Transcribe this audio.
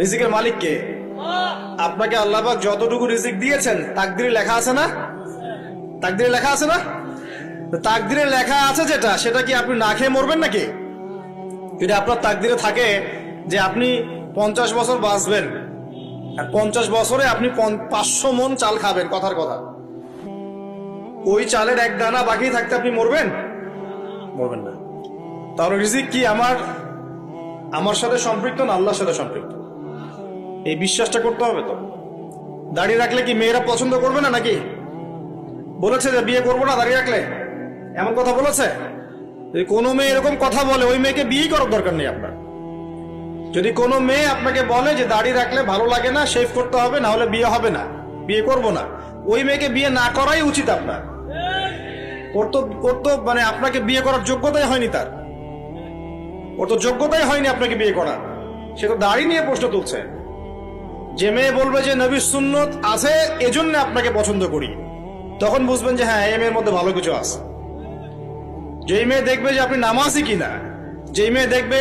রিজিকের মালিক কে? আপনাকে আল্লাহবাক যতটুকু রিজিক দিয়েছেন, তাকদিরে লেখা আছে না? তাকদিরে লেখা আছে না? তাকদিরে লেখা আছে যেটা, সেটা কি আপনি না খেয়ে মরবেন নাকি? যদি আপনার তাকদিরে থাকে যে আপনি পঞ্চাশ বছর বাঁচবেন, আর পঞ্চাশ বছরে আপনি পাঁচশো মন চাল খাবেন, কথার কথা। ওই চালের এক দানা বাকি থাকতে আপনি মরবেন? মরবেন না। তাহলে রিজিক কি আমার? আমার সাথে সম্পৃক্ত না আল্লাহর সাথে সম্পৃক্ত? এই বিশ্বাসটা করতে হবে তো। দাঁড়িয়ে রাখলে কি মেয়েরা পছন্দ করবে না নাকি? বলেছে যে বিয়ে করব না, দাঁড়িয়ে রাখলে। এমন কথা বলেছে? যদি কোনো মেয়ে এরকম কথা বলে, ওই মেয়েকে বিয়েই করার দরকার নেই আপনার। যদি কোনো মেয়ে আপনাকে বলে যে দাড়ি রাখলে ভালো লাগে না শেভ করতে হবে, না হলে বিয়ে হবে না, বিয়ে করব না, ওই মেয়েকে বিয়ে না করাই উচিত আপনার। ওর তো ওর তো মানে আপনাকে বিয়ে করার যোগ্যতাই হয়নি তার। ওর তো যোগ্যতাই হয়নি আপনাকে বিয়ে করার। সে তো দাড়ি নিয়ে প্রশ্ন তুলছে। যে মেয়ে বলবে যে নবীর সুন্নত আছে, এজন্য আপনাকে পছন্দ করি। তখন বুঝবেন যে হ্যাঁ এই মেয়ের মধ্যে ভালো কিছু আছে। যেই মেয়ে দেখবে যে আপনি নামাজই কিনা, যেই মেয়ে দেখবে